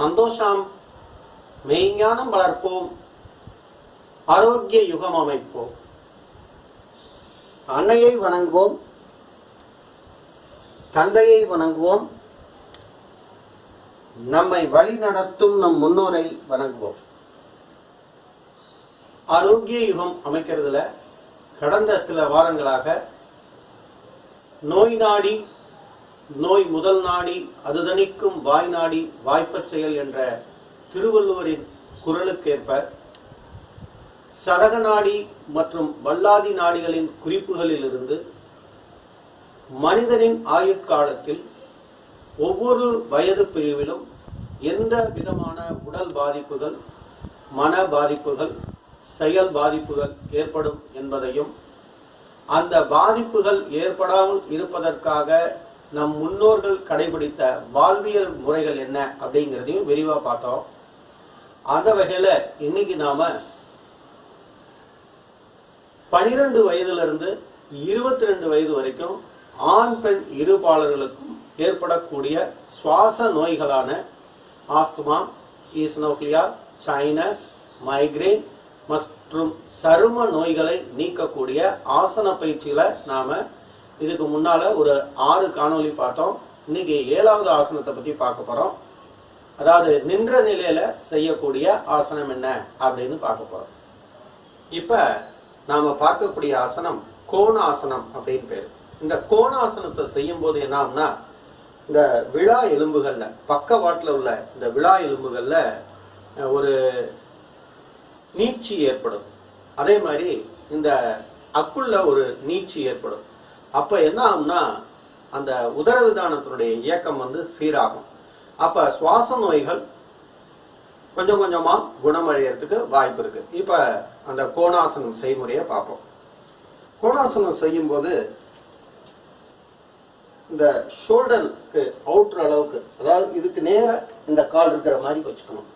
சந்தோஷம் மெய்ஞானம் வளர்ப்போம் ஆரோக்கிய யுகம் அமைப்போம். அன்னையை வணங்குவோம் தந்தையை வணங்குவோம் நம்மை வழி நடத்தும் நம் முன்னோரை வணங்குவோம். ஆரோக்கிய யுகம் அமைக்கிறதுல கடந்த சில வாரங்களாக நோய் நாடி நோய் முதல் நாடி அது தணிக்கும் வாய் நாடி வாய்ப்பச் செயல் என்ற திருவள்ளுவரின் குரலுக்கேற்ப சரக நாடி மற்றும் வல்லாதி நாடிகளின் குறிப்புகளிலிருந்து மனிதனின் ஆயுட்காலத்தில் ஒவ்வொரு வயது பிரிவிலும் எந்த விதமான உடல் பாதிப்புகள் மன பாதிப்புகள் செயல் பாதிப்புகள் ஏற்படும் என்பதையும் அந்த பாதிப்புகள் ஏற்படாமல் இருப்பதற்காக நம் முன்னோர்கள் கடைபிடித்த வாழ்வியல் முறைகள் என்ன அப்படிங்கிறதையும் விரிவாக பார்த்தோம். அந்த வகையில் இன்னைக்கு நாம பனிரெண்டு வயதிலிருந்து இருபத்தி ரெண்டு வயது வரைக்கும் ஆண் பெண் இருபாளர்களுக்கும் ஏற்படக்கூடிய சுவாச நோய்களான ஆஸ்துமா ஈஸ்னோஃபிலியா சைனஸ் மைக்ரேன் மற்றும் சரும நோய்களை நீக்கக்கூடிய ஆசன பயிற்சிகளை நாம இதுக்கு முன்னால ஒரு ஆறு காணொளி பார்த்தோம். இன்னைக்கு ஏழாவது ஆசனத்தை பத்தி பார்க்க போறோம். அதாவது நின்ற நிலையில செய்யக்கூடிய ஆசனம் என்ன அப்படின்னு பார்க்க போறோம். இப்ப நாம பார்க்கக்கூடிய ஆசனம் கோணாசனம் அப்படின்னு பேரு. இந்த கோணாசனத்தை செய்யும் போது என்ன ஆகும்னா இந்த விழா எலும்புகள்ல பக்கவாட்டில் உள்ள இந்த விழா எலும்புகள்ல ஒரு நீட்சி ஏற்படும். அதே மாதிரி இந்த அக்குள்ள ஒரு நீட்சி ஏற்படும். அப்ப என்ன ஆகும்னா அந்த உதரவிதானத்தினுடைய இயக்கம் வந்து சீராகும். அப்ப சுவாச நோய்கள் கொஞ்சம் கொஞ்சமா குணமடைகிறதுக்கு வாய்ப்பு இருக்கு. இப்ப அந்த கோணாசனம் செய்முறையை பார்ப்போம். கோணாசனம் செய்யும்போது இந்த ஷோல்டருக்கு அவுட்ரு அளவுக்கு அதாவது இதுக்கு நேர இந்த கால் இருக்கிற மாதிரி வச்சுக்கணும்.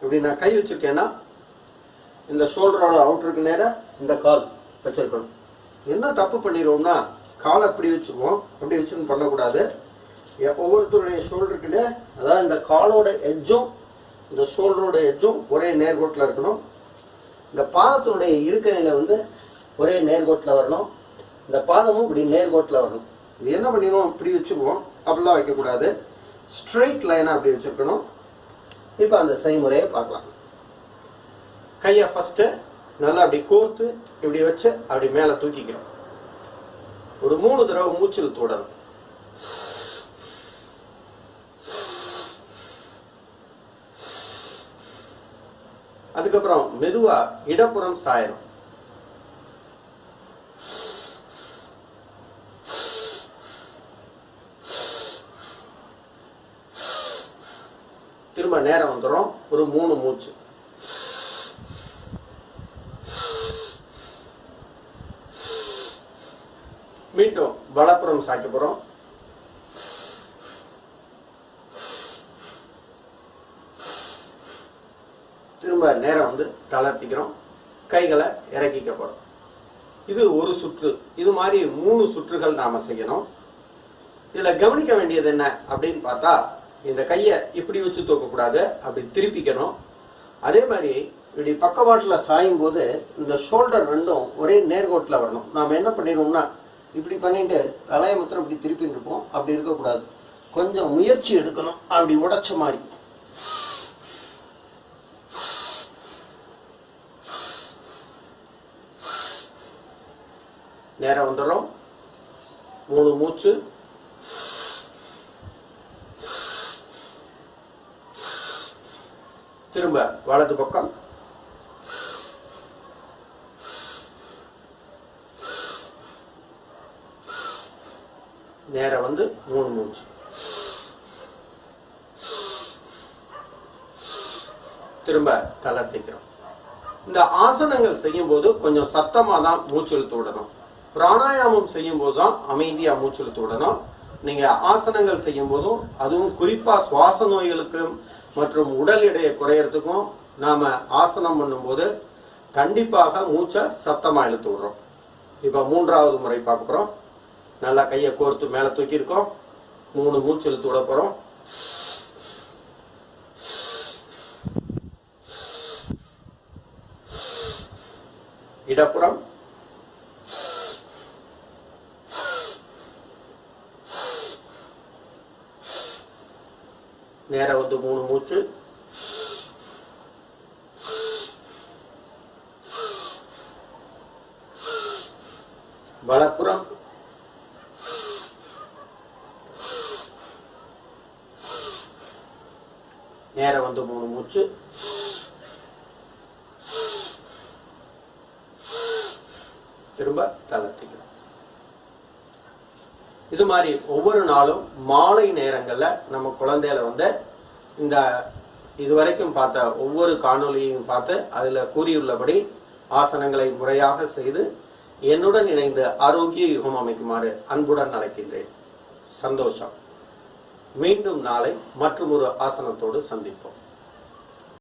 இப்படி நான் கை வச்சிருக்கேன்னா இந்த ஷோல்டரோட அவுட்ருக்கு நேர இந்த கால் வச்சிருக்கணும். என்ன தப்பு பண்ணிடுவோம்னா காலை அப்படி வச்சுருவோம். அப்படி வச்சுன்னு பண்ணக்கூடாது. எ- ஒவ்வொருத்தருடைய ஷோல்டருக்குள்ள அதாவது இந்த காலோட எட்ஜும் இந்த ஷோல்டரோட எட்ஜும் ஒரே நேர்கோட்டில் இருக்கணும். இந்த பாதத்தினுடைய இருக்க நிலை வந்து ஒரே நேர்கோட்டில் வரணும். இந்த பாதமும் இப்படி நேர்கோட்டில் வரணும். இது என்ன பண்ணிடுவோம்? இப்படி வச்சுக்குவோம் அப்படிலாம் வைக்கக்கூடாது. ஸ்ட்ரெயிட் லைனாக அப்படி வச்சுருக்கணும். இப்போ அந்த செய்முறையை பார்க்கலாம். கையை ஃபஸ்ட்டு நல்லா அப்படி கோர்த்து இப்படி வச்சு அப்படி மேலே தூக்கிக்கிறோம். ஒரு மூணு தடவை மூச்சில் தொடரும். அதுக்கப்புறம் மெதுவா இடப்புறம் சாயணும். திரும்ப நேரம் வந்துடும் ஒரு மூணு மூச்சு. மீண்டும் வலப்புறம் சாய்க்க போறோம். திரும்ப நேரம் வந்து தளர்த்திக்கிறோம் கைகளை இறக்கிக்க போறோம். இது ஒரு சுற்று. இது மாதிரி மூணு சுற்றுகள் நாம செய்யணும். இதுல கவனிக்க வேண்டியது என்ன அப்படின்னு பார்த்தா இந்த கையை இப்படி வச்சு தூக்கக்கூடாது அப்படி திருப்பிக்கணும். அதே மாதிரி இப்படி பக்கவாட்டில் சாயும் போது இந்த ஷோல்டர் ரெண்டும் ஒரே நேர்கோட்டில் வரணும். நாம என்ன பண்ணிடுவோம்னா இப்படி பண்ணிட்டு தலையை மாத்திரம் இப்படி திருப்பின்னு இருப்போம். அப்படி இருக்கக்கூடாது. கொஞ்சம் முயற்சி எடுக்கணும். அப்படி உடைச்ச மாதிரி. நேரம் வந்துடும் மூணு மூச்சு. திரும்ப வலது பக்கம். நேரம் வந்து மூணு மூச்சு. திரும்ப தளர்த்திக்கிறோம் இந்த ஆசனங்கள் செய்யும் போது கொஞ்சம் சத்தமாக தான் மூச்சு இழுத்து விடணும். பிராணாயாமம் செய்யும் போது தான் அமைதியாக மூச்சு இழுத்து விடணும் ஆசனங்கள் செய்யும் போதும் அதுவும் குறிப்பாக சுவாச நோய்களுக்கும் மற்றும் உடல் எடையை குறையறதுக்கும் நாம் ஆசனம் பண்ணும்போது கண்டிப்பாக மூச்சை சத்தமாக இழுத்து விடுறோம். இப்போ மூன்றாவது முறை பார்க்குறோம் நல்லா கைய கோர்த்து மேலே தூக்கியிருக்கோம். மூணு மூச்சு இழுத்து விட இடப்புறம். நேர வந்து மூணு மூச்சு. வலப்புறம். நேர வந்து மூணு மூச்சு. திரும்ப தளர்த்திக்கணும் இது மாதிரி ஒவ்வொரு நாளும் மாலை நேரங்களில் நம்ம குழந்தையில வந்து இந்த இதுவரைக்கும் பார்த்த ஒவ்வொரு காணொளியையும் பார்த்து அதில் கூறியுள்ளபடி ஆசனங்களை முறையாக செய்து என்னுடன் இணைந்து ஆரோக்கிய யுகம் அமைக்குமாறு அன்புடன் அழைக்கின்றேன். சந்தோஷம். மீண்டும் நாளை மற்றும் ஒரு ஆசனத்தோடு சந்திப்போம்.